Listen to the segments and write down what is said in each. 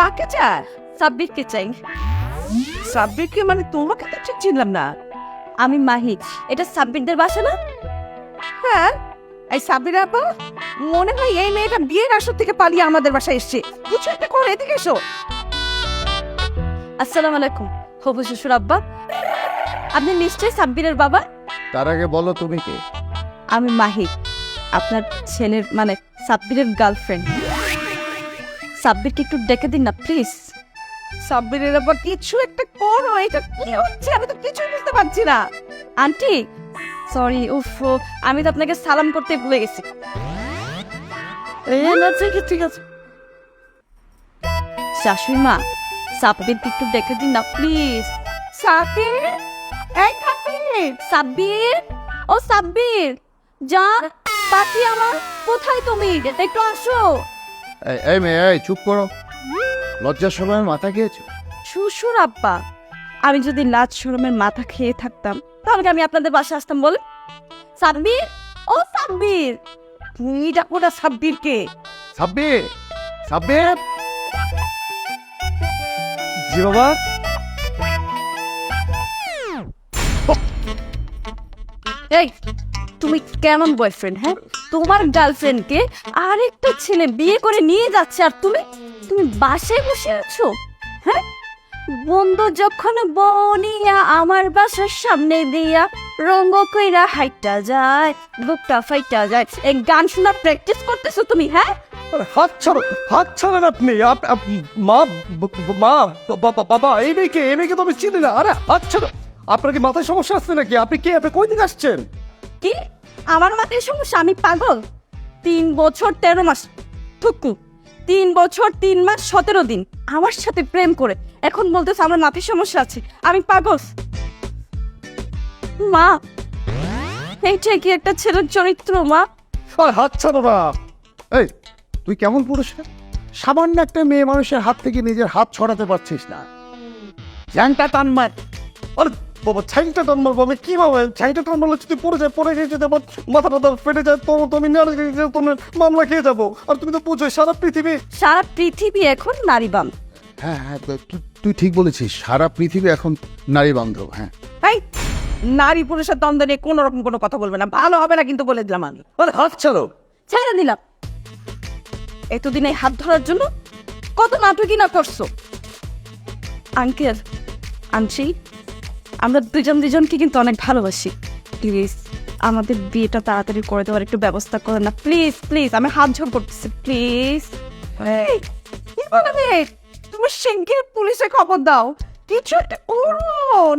কাকে চায়? সাব্বিরকে চাই। সাব্বিরকে মানে তোমাকে তো ঠিক চিনলাম না। আমি মাহি এটা সাব্বিরদের বাসা না? হ্যাঁ এই সাব্বির আপা মনে হয় এই মেয়েটা বিয়ের আসর থেকে পালিয়ে আমাদের বাসায় এসছে। কিছু একটা করে এদিকে এসো। আসসালামু আলাইকুম হবু শ্বশুর আব্বা। আপনি নিশ্চয়ই সাব্বিরের বাবা? তার আগে বলো তুমি কে? আমি মাহি আপনার ছেলের মানে সাব্বিরের গার্লফ্রেন্ড সাব্বিরকে একটু ডেকে দিন না প্লিজ সাব্বিরের আপা কিছু একটা করো এটা কি হচ্ছে? আমি তো কিছুই বুঝতে পারছি না। আন্টি সরি উফ আমি তো আপনাকে সালাম করতে ভুলে গেছি। এই না ঠিক আছে, ঠিক আছে। শাশুড়ি মা সাব্বিরকে একটু ডেকে দিন না প্লিজ সাব্বির? এই সাব্বির! সাব্বির? ও সাব্বির! যা পাখি আমার কোথায় তুমি? একটু আসো। এই- এই মেয়ে এই চুপ করো। লজ্জার সময় মাথা খেয়েছো? শ্বশুর আব্বা আমি যদি লাজ শরমের মাথা খেয়ে থাকতাম তাহলে কি আমি আপনাদের বাসায় আসতাম বল সাব্বির? ও সাব্বির! তুমি ডাকো না সাব্বিরকে? সাব্বির! সাব্বির! জি বাবা। এই তুমি কেমন বয়ফ্রেন্ড হ্যাঁ? তোমার গার্লফ্রেন্ডকে আরেকটা ছেলে বিয়ে করে নিয়ে যাচ্ছে আর তুমি তুমি বাসায় বসে আছো? হ্যাঁ? বন্ধু যখন বনিয়া আমার বাসার সামনে দিয়া রঙ্গ কইরা হাইটা যায় বুকটা ফাইটা যায় এই গান শোনা প্র্যাকটিস করতেছো তুমি হ্যাঁ? হাত ছাড়ো হাত ছাড়েন আপনি আপ- আপ- মা মা বা- বা- বাবা এই মেয়েকে এই মেয়েকে তো আমি চিনি না। আরে হাত ছাড়ো আপনার কি মাথায় সমস্যা আসছে নাকি? আপনি কে? আপনি কই দিকে আসছেন? কি? আমার মাথায় সমস্যা আমি পাগল? তিন বছর তেরো মাস, থুকু। তিন বছর তিন মাস সতেরো দিন, আমার সাথে প্রেম করে। এখন বলতেছে আমার মাথায় সমস্যা আছে, আমি পাগল। মা এইটাই কি একটা ছেলের চরিত্র, মা? আরে হাত ছাড়ো না। এই, তুই কেমন পুরুষ সামান্য একটা মেয়ে মানুষের হাত থেকে নিজের হাত ছড়াতে পারছিস না। জ্যাংটা টান মার বাবা ছাইটা টান মারবো আমি ছাইটা টান মারলে যদি পড়ে যায় পড়ে গিয়ে যদি আমার মাথা টাথা ফেটে যায় তো তুমি নারে তোমার মামলা খেয়ে যাব। আর তুমি তো সারা পৃথিবী সারা পৃথিবী এখন নারী বাম হ্যাঁ হ্যাঁ তুই- তুই ঠিক বলেছিস সারা পৃথিবী এখন নারী বান্ধব হ্যাঁ। নারী পুরুষের দ্বন্দ্ব নিয়ে কোনো রকম কোনো কথা বলবে না ভালো হবে না কিন্তু বলে দিলাম আমি। আরে হাত ছাড়ো। ছেড়ে দিলাম। এতদিন এই হাত ধরার জন্য কত নাটকই না করছ। আঙ্কেল আনছি আমরা দুজন দুজনকে কিন্তু অনেক ভালোবাসি। প্লিজ আমাদের বিয়েটা তাড়াতাড়ি করে দেওয়ার একটু ব্যবস্থা করেন না। প্লিজ প্লিজ আমি হাত ঝোড় করতেছি। প্লিজ তুমি শিগগির পুলিশে খবর দাও। কিছু একটা করো,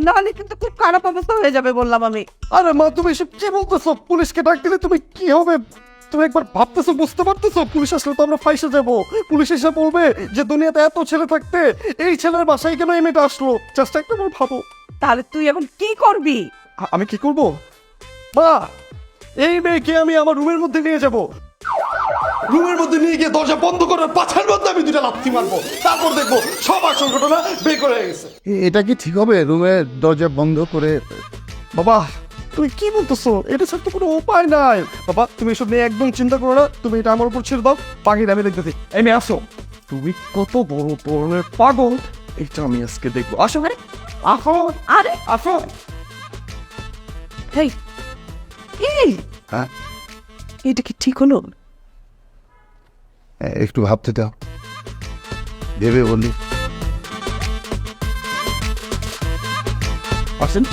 নাহলে কিন্তু খুব খারাপ অবস্থা হয়ে যাবে বললাম আমি। আরে মা, তুমি এসব কি বলতেছো? পুলিশকে ডাক দিলে তুমি কি হবে? তুমি একবার ভাবতেছো, বুঝতে পারতেছো? পুলিশ আসলে তো আমরা ফাইসে যাব। পুলিশ এসে বলবে যে, দুনিয়াতে এত ছেলে থাকতে এই ছেলের বাসায় কেন এই মেয়েটা আসলো? জাস্ট একটা বার ভাবো। তাহলে তুই এখন কি করবি? আমি কি করব? মা এই মেয়েকে আমি আমার রুমের মধ্যে নিয়ে যাব। রুমের মধ্যে নিয়ে গিয়ে দরজা বন্ধ করার পাছার মধ্যে আমি দুটা লাথি মারবো। তারপর দেখব সব আসল ঘটনা বের করে গেছে। এটা কি ঠিক হবে? রুমের দরজা বন্ধ করে বাবা তুমি কি বলতেছো? এটা ছাড়া তো কোনো উপায় নাই। বাবা তুমি এসব নিয়ে একদম চিন্তা করো না। তুমি এটা আমার উপর ছেড়ে দাও। বাকি আমি দেখতেছি। এই মেয়ে আসো। তুমি কত বড় ধরনের পাগল। এটা আমি আজকে দেখব। আসো আরে আসো আরে আসো এই এই হ্যাঁ? এটা কি ঠিক হলো? একটু ভাবতে দাও। ভেবে বলি। আসেন।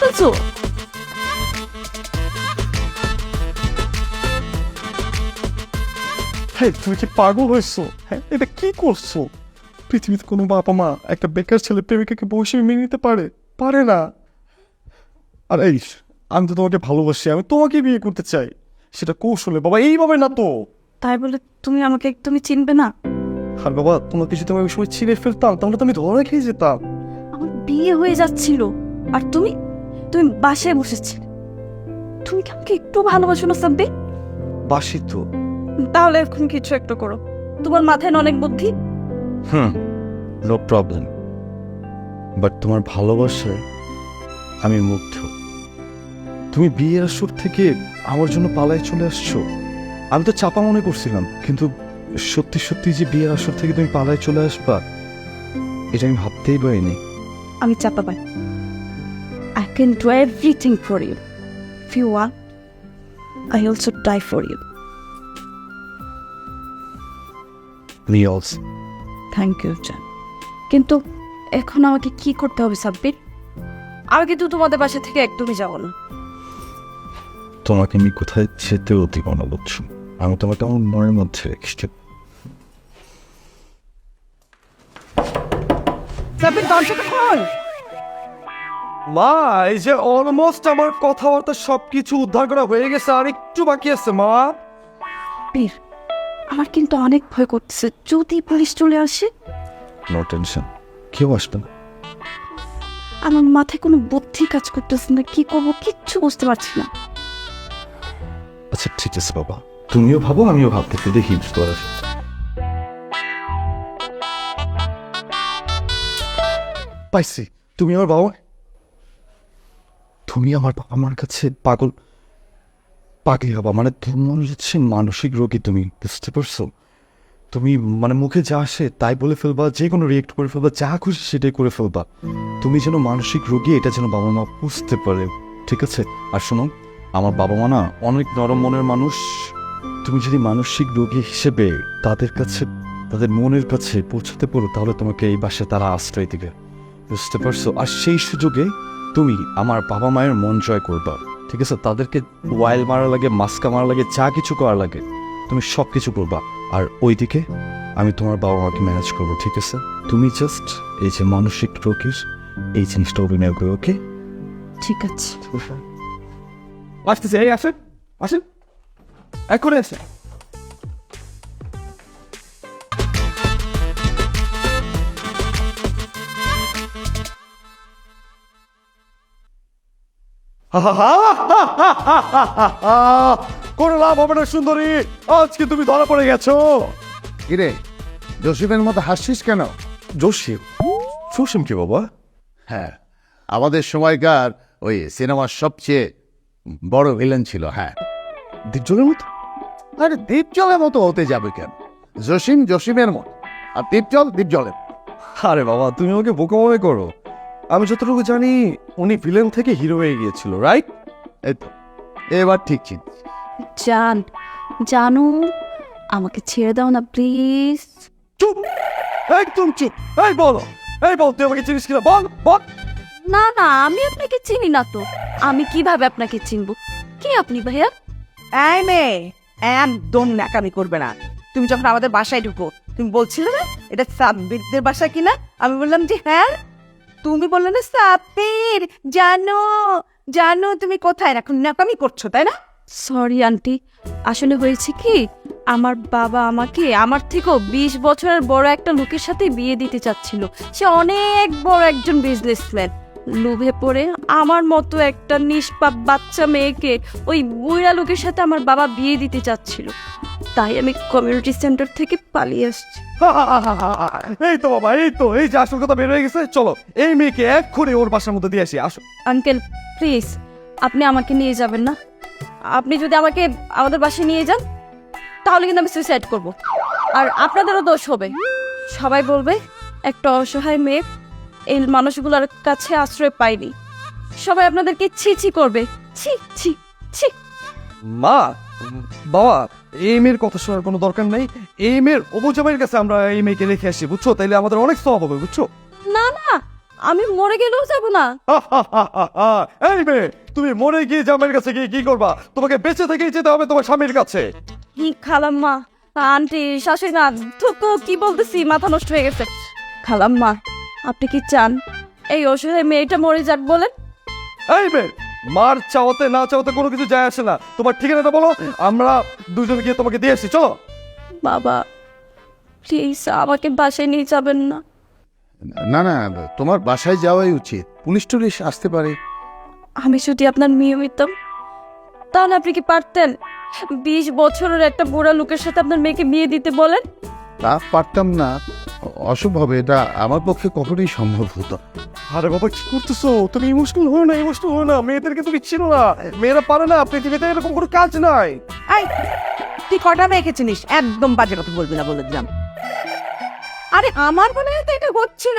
বলছো হ্যাঁ তুমি কি পাগল হয়েছো? হ্যাঁ এটা কি করছ? পৃথিবীতে কোনো বাবা মা একটা বেকার ছেলে প্রেমিকাকে বউ হিসেবে মেনে নিতে পারে? পারে না। আর এই আমি তো তোমাকে ভালোবাসি আমি তোমাকে বিয়ে করতে চাই। সেটা কৌশলে বাবা এইভাবে না তো। তাই বলে তুমি আমাকে একদমই চিনবে না। আর বাবা তোমাকে যদি আমি ওই সময় ছিঁড়ে ফেলতাম তাহলে তো আমি ধরে খেয়ে যেতাম। আমার বিয়ে হয়ে যাচ্ছিল আর তুমি তুমি বাসায় বসেছিলে। তুমি কি আমাকে একটু ভালোবাসো না সাব্বির? বাসি তো। তাহলে এখন কিছু একটা করো। তোমার মাথায় না অনেক বুদ্ধি হুম নো প্রবলেম বাট তোমার ভালোবাসায় আমি মুগ্ধ। তুমি বিয়ের আসর থেকে আমার জন্য পালায় চলে আসছো। আমি তো চাপা মনে করছিলাম কিন্তু সত্যি সত্যি যে বিয়ের আসর থেকে তুমি পালায় চলে আসবা এটা আমি ভাবতেই পারিনি। আমি চাপা পাই। I can do everything for you if you want I also die for you me also thank you জান কিন্তু এখন আমাকে কি করতে হবে সাব্বির? আমি কিন্তু তোমাদের বাসা থেকে একদমই যাব না। তোমাকে আমি কোথায় যেতেও দিব না আমি তোমাকে আমার মনের মধ্যে রেখেছি। মা এই যে অলমোস্ট আমার কথাবার্তা সবকিছু উদ্ধার করা হয়ে গেছে আর একটু বাকি আছে মা। বীর আমার কিন্তু অনেক ভয় করতেছে। যদি পুলিশ চলে আসে? নো টেনশন কেউ আসবে না। আমার মাথায় কোনো বুদ্ধি কাজ করতেছে না। কি করব কিচ্ছু বুঝতে পারছি না। আচ্ছা ঠিক আছে বাবা। তুমিও ভাবো আমিও ভাবতে দেখি বুঝতে পারছি পাইছি। তুমি আমার বাবা তুমি আমার বাবা মার কাছে পাগল পাগলি হবা মানে তোমার হচ্ছে মানসিক রোগী তুমি, বুঝতে পারছ? তুমি মানে মুখে যা আসে তাই বলে ফেলবা যে কোনো রিয়েক্ট করে ফেলবা, যা খুশি সেটাই করে ফেলবা। তুমি যেন মানসিক রোগী, এটা যেন বাবা মা বুঝতে পারে, ঠিক আছে? আর শোনো, আমার বাবা মা না অনেক নরম মনের মানুষ। তুমি যদি মানসিক রোগী হিসেবে তাদের কাছে, তাদের মনের কাছে পৌঁছাতে পারো, তাহলে তোমাকে এই বাসায় তারা আশ্রয় দিবে, বুঝতে পারছ? আর সেই সুযোগে তুমি আমার বাবা মায়ের মন জয় করবা। ঠিক আছে? তাদেরকে ওয়াইল মারা লাগে মাস্কা মারা লাগে যা কিছু করা লাগে তুমি সব কিছু করবা। আর ওইদিকে আমি তোমার বাবা মাকে ম্যানেজ করব ঠিক আছে? তুমি জাস্ট এই যে মানসিক রোগীর এই জিনিসটা অভিনয় করো ওকে ঠিক আছে। আসতেছে এই আসেন আসেন। এখন আসেন। কোনো লাভ হবে না সুন্দরী। আজকে তুমি ধরা পড়ে গেছো? কিরে জসিমের মতো হাসছিস কেন? জসিম? জসিম কি বাবা? হ্যাঁ আমাদের সময়কার ওই সিনেমার সবচেয়ে বড় ভিলেন ছিল হ্যাঁ। দীপজলের মতো? আরে দীপজলের মতো হতে যাবে কেন? জসিম জসিমের মতো আর দীপজল দীপজলের আরে বাবা তুমি আমাকে বোকা মনে করো। আমি যতটুকু জানি উনি ভিলেন থেকে হিরো হয়ে গিয়েছিল রাইট এই তো এবার ঠিক চিনছি জান জানু আমাকে ছেড়ে দাও না প্লিজ চুপ! একদম চুপ! এই বলো এই বল তুই আমাকে চিনিস কিনা? বল বল। না না আমি আপনাকে চিনি না তো। আমি কীভাবে আপনাকে চিনবো? কে আপনি ভাইয়া? এই মেয়ে একদম ন্যাকামি করবে না। তুমি যখন আমাদের বাসায় ঢুকো তুমি বলছিলে না এটা সাব্বিরদের বাসা কিনা? আমি বললাম যে হ্যাঁ। তুমি বললে না, সাপের, জানো জানো তুমি কোথায়, এখন ন্যাকামি করছ, তাই না? Sorry aunty. আসলে হয়েছে কি, আমার বাবা আমাকে আমার থেকেও বিশ বছরের বড় একটা লোকের সাথে বিয়ে দিতে চাচ্ছিল। সে অনেক বড় একজন বিজনেসম্যান লোভে পড়ে আমার মতো একটা নিষ্পাপ বাচ্চা মেয়েকে ওই বুড়া লোকের সাথে আমার বাবা বিয়ে দিতে চাচ্ছিল। তাই আমি কমিউনিটি সেন্টার থেকে পালিয়ে আসছি। এই তো বাবা এই তো এই যে আসল কথা বের হয়ে গেছে চলো। এই মেয়েকে এক এক্ষুনি ওর বাসার মধ্যে দিয়ে আসি আসো। আঙ্কেল প্লিজ আপনি আমাকে নিয়ে যাবেন না। আপনি যদি আমাকে আমাদের বাসায় নিয়ে যান তাহলে কিন্তু আমি সুইসাইড করব। আর আপনাদেরও দোষ হবে। সবাই বলবে একটা অসহায় মেয়ে এই মানুষগুলোর কাছে আশ্রয় পায়নি। সবাই আপনাদেরকে ছি ছি করবে। ছি ছি ছি। মা বাবা এই মেয়ের কথা শোনার কোনো দরকার নেই। এই মেয়ের অবুজামের কাছে আমরা এই মেয়েকে রেখে আসি বুঝছ? তাইলে আমাদের অনেক সব হবে বুঝছ? না না আমি মরে গেলেও যাব না। এই মেয়ে তুমি মরে গিয়ে জামের কাছে গিয়ে কি করবা? তোমাকে বেঁচে থেকেই যেতে হবে তোমার স্বামীর কাছে। কি খালাম্মা আন্টি শাশুড়ি না থুকু কি বলতেছি মাথা নষ্ট হয়ে গেছে। খালাম্মা আপনি কি চান? এই অসহায় মেয়েটা মরে যাক বলেন। এই মেয়ে মার চাওয়াতে না চাওয়াতে কোনো কিছু যায় আসে না। তোমার ঠিকানাটা বলো আমরা দুজন গিয়ে তোমাকে দিয়ে আসি চলো। বাবা প্লিজ আমাকে বাসায় নিয়ে যাবেন না। না না তোমার বাসায় যাওয়াই উচিত। পুলিশ টুলিশ আসতে পারে। আমি যদি আপনার মেয়ে হইতাম তাহলে আপনি কি পারতেন? বিশ বছরের একটা বুড়া লোকের সাথে আপনার মেয়েকে বিয়ে দিতে বলেন? তা পারতাম না। অসুভ হবে এটা আমার পক্ষে কখনোই সম্ভব হতো। আরে বাবা কি করতেছো? তুমি ইমোশনাল হো না ইমোশনাল হো না। মেয়েদেরকে তুমি চিনো না। মেয়েরা পারে না পৃথিবীতে এরকম কোনো কাজ নাই। এই তুই কটা মেয়েকে চিনিস? একদম বাজে কথা বলবি না বলে দিলাম। আরে আমার মনে হয় তো এটা হচ্ছিল।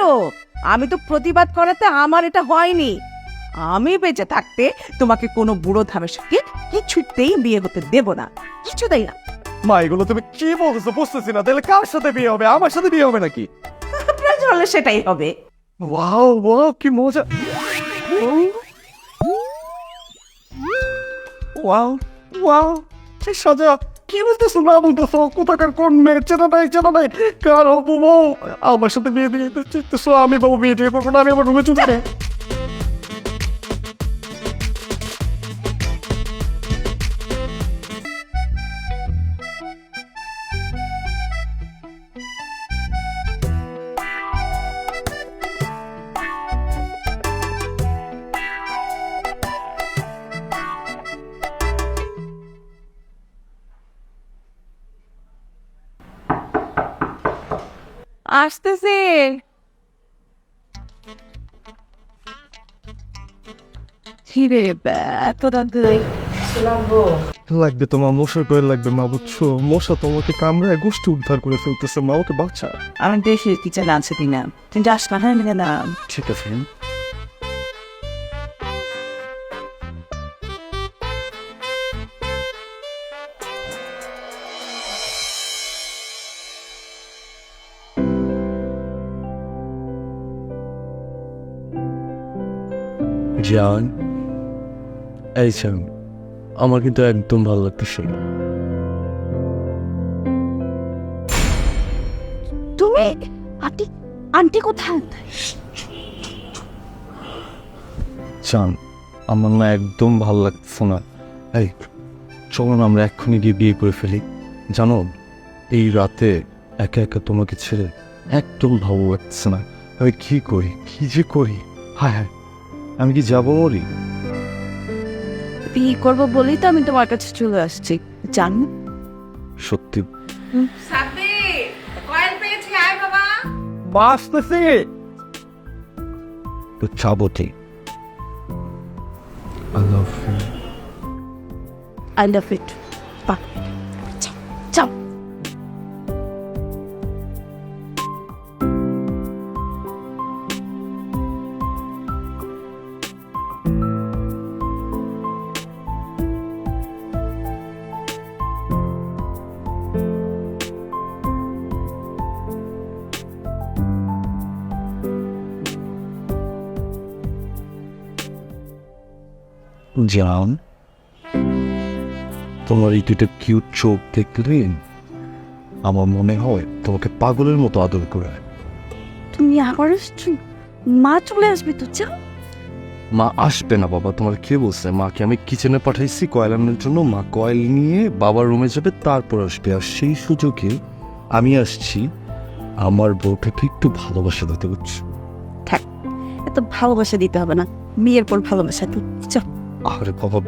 আমি তো প্রতিবাদ করাতে আমার এটা হয়নি। আমি বেঁচে থাকতে তোমাকে কোনো বুড়ো ধামের সঙ্গে কিছুতেই বিয়ে হতে দেব না। কিছুতেই না। মা এগুলো তুমি কি বলতেছো বুঝতেছি না। তাহলে কার সাথে বিয়ে হবে? আমার সাথে বিয়ে হবে নাকি? হলে সেটাই হবে। ওয়াও ওয়াও কি মজা। ওয়াও ওয়াও কি সাজা। কি বলতেছো? না বলতেছো? কোথাকার কোন মেয়ে? চেনা নাই চেনা নাই। কার হব আমার সাথে বিয়ে দিয়ে দিতে চাইতেছো? আমি বাবু বিয়ে দিয়ে করব না আমি আমার রুমে চলে আসতেছে। হিরে এত লাগবে তোমার মশার করে লাগবে মা বুঝছ? মশা তোমাকে কামড়ায় গোষ্ঠী উদ্ধার করে ফেলতেছে মা ওকে বাচ্চা আমার দেশে কিচেন আছে কিনা? তুমি হ্যাঁ না ঠিক আছে জান এই শাম আমার কিন্তু একদম ভালো লাগতেছে। তুমি আন্টি আন্টি কোথায়? জান আমার না একদম ভালো লাগতেছে না। এই চলো না আমরা এক্ষুনি গিয়ে বিয়ে করে ফেলি। জানো এই রাতে একা একা তোমাকে ছেড়ে একদম ভালো লাগছে না। আমি কি করি? কি যে করি? হায় হায়। আমি কি যাব মরি বিয়ে করব বলেই তো আমি তোমার কাছে চলে আসছি জান? সত্যি? সাব্বির কয়েল পেয়েছি আয় বাবা। বাঁচতেছে। তো যাব ঠিক। I love you. I love it বাহ। জান তোমার এই দুটো কিউট চোখ দেখলে আমার মনে হয় তোমাকে পাগলের মতো আদর করে। তুমি আবার মা চলে আসবে তো যাও। মা আসবে না বাবা তোমার কে বলছে? মাকে আমি কিচেনে পাঠাইছি কয়েল আনার জন্য। মা কয়েল নিয়ে বাবার রুমে যাবে তারপর আসবে। আর সেই সুযোগে আমি আসছি আমার বউটাকে একটু ভালোবাসা দিতে বুঝছ থাক এত ভালোবাসা দিতে হবে না। মেয়ের পর ভালোবাসা দিই। চল। আরে বাবা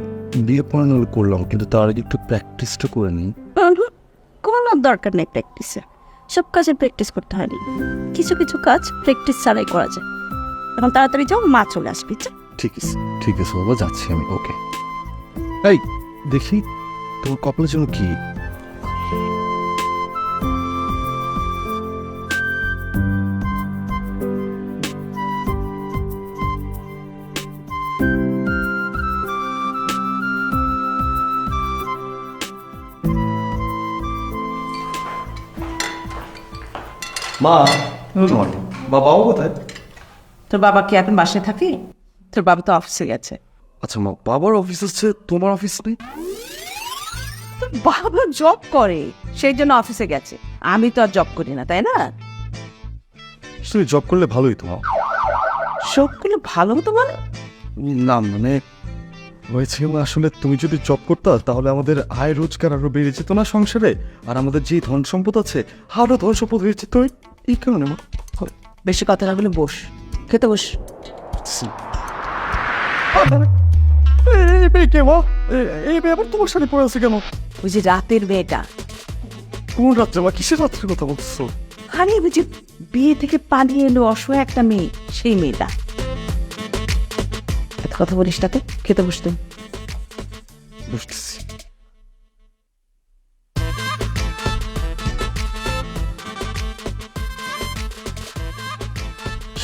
বিয়ে পড়ানো করলাম কিন্তু তার আগে একটু প্র্যাকটিসটা করে নিই। কোনো দরকার নেই প্র্যাকটিসে সব কাজে প্র্যাকটিস করতে হয়নি কিছু কিছু কাজ প্র্যাকটিস ছাড়াই করা যায়। এখন তাড়াতাড়ি যাও মা চলে আসবি ঠিক আছে ঠিক আছে বাবা যাচ্ছি আমি ওকে এই দেখি তোর কপালের জন্য কি? মা বাবাও কোথায়? তোর বাবা কি এখন বাসায় থাকে? তোর বাবা তো অফিসে গেছে। আচ্ছা মা বাবার অফিস আছে তোমার অফিস নেই? তোর বাবা জব করে সেই জন্য অফিসে গেছে। আমি তো আর জব করি না তাই না? তুই জব করলে ভালোই তো মা। সবগুলো ভালো হতো মানে? না মানে হয়েছে মা, আসলে তুমি যদি জব করতা তাহলে আমাদের আয় রোজগার আরও বেড়ে যেত না সংসারে। আর আমাদের যে ধন সম্পদ আছে আরও ধন সম্পদ হয়ে যেত এই- কারণে মা বেশি কথা না বলে বস খেতে বস। কে মা এই মেয়ে আবার তোমার সাথে পড়ে আছে কেন? ওই যে রাতের মেয়েটা। কোন রাত্রে মা কিসের রাত্রের কথা বলছো আরে ওই যে বিয়ে থেকে পালিয়ে এলো অসহায় একটা মেয়ে সেই মেয়েটা। এত কথা বলিস তাকে খেতে বসতে বুঝতেছি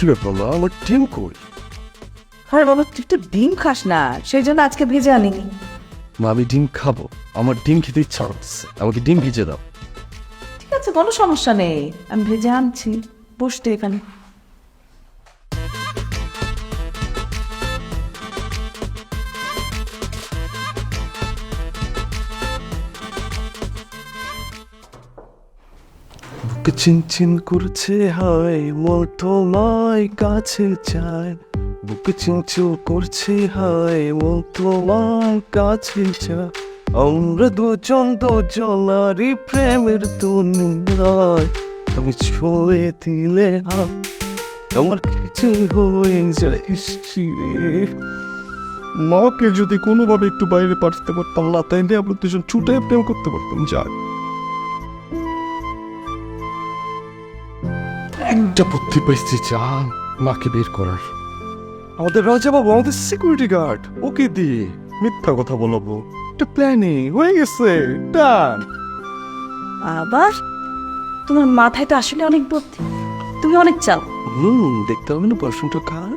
কি ব্যাপার মা আমার ডিম কই? আরে বাবা তুই তো ডিম খাস না সেই জন্য আজকে ভেজে আনিনি। মা আমি ডিম খাব। আমার ডিম খেতে ইচ্ছা হচ্ছে আমাকে ডিম ভিজে দাও। ঠিক আছে কোনো সমস্যা নেই। আমি ভেজে আনছি। বসতে এখানে। বুকে চিনচিন করছে হায় মোর তোমায় কাছে চায়। বুকে চিনচিন করছে হায় মোর তোমায় কাছে চায়। আমরা দুজন দুজনারই প্রেমের দুনিয়ায়, তুমি ছুঁয়ে দিলে আমার কিছু হয়ে যায় মাকে যদি কোনোভাবে একটু বাইরে পাঠাতে পারতাম না, তাইলে আমরা দুজন ছুটে প্রেম করতে পারতাম, যাক। একটা বুদ্ধি পাইছি যা মাকে বের করার। আমাদের রাজা বাবু আমাদের সিকিউরিটি গার্ড ওকে দিয়ে মিথ্যা কথা বলব। একটা প্ল্যানিং হয়ে গেছে ডান আবার? তোমার মাথায় তো আসলে অনেক বুদ্ধি। তুমি অনেক চাও হুম দেখতে হবে না পড়াশোনাটা কার?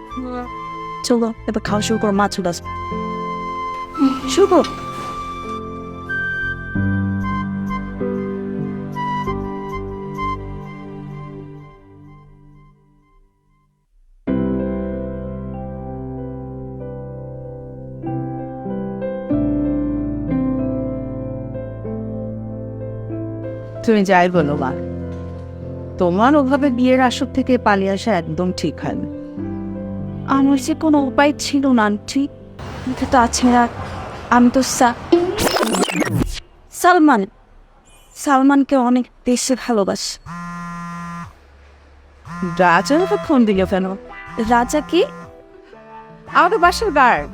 চলো এবার খাওয়া শুরু করো মাছ উদাস শুরু করো তুমি যাই বলো মা। তোমার ওভাবে বিয়ের আসর থেকে পালিয়ে আসা একদম ঠিক হয়নি আমার যে কোনো উপায় ছিল না আন্টি। কিন্তু তাছাড়া আমি তো সালমান। সালমানকে অনেক বেশি ভালোবাসি। রাজার তো ফোন দিল কেন? রাজা কি? আমাদের বাসার গার্ড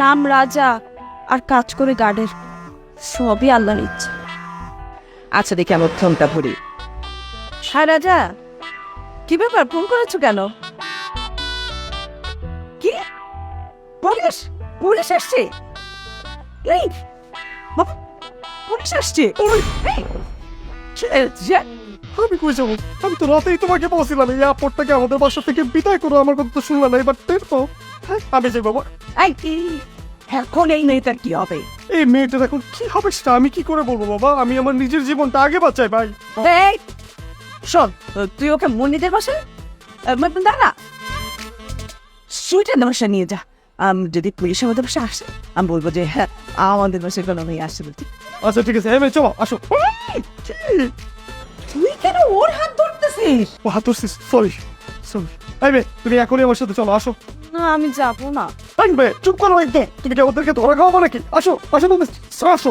নাম রাজা আর কাজ করে গার্ডের সবই আল্লাহর ইচ্ছা। আচ্ছা দেখি আমার ফোনটা ভরি। হ্যাঁ রাজা কি ব্যাপার? ফোন করেছ কেন? কি? পুলিশ? পুলিশ আসছে এই পুলিশ আসছে আমি কই যাব? আমি তো রাতেই তোমাকে বলছিলাম এই এয়ারপোর্টটাকে আমাদের বাসা থেকে বিদায় করো আমার কথা তো শুনলে না এবার টের পাও। হ্যাঁ, আমি যাই বাবা। এখন এই মেয়েটার কি হবে? এই মেয়েটার এখন কি হবে সেটা আমি কি করে বলব বাবা? আমি আমার নিজের জীবনটা আগে বাঁচাই ভাই। এই শোন তুই ওকে মন্দিরের মানে দাঁড়া। সুইটার বাসা নিয়ে যা। যদি পুলিশ আমাদের বাসা আসে আমি বলব যে হ্যাঁ আমাদের বাসায় কোনো মেয়ে আসে বলছি আচ্ছা ঠিক আছে হ্যাঁ চলো আসো। তুই কেন ওর হাত ধরতেছিস? ও হাত ধরছিস সরি সরি এই তুমি এখনই আমার সাথে চলো আসো। না আমি যাব না। চুপ করো তুমি কি আমাদেরকে ধরে খাওয়াবো নাকি? আসো আসো আসো।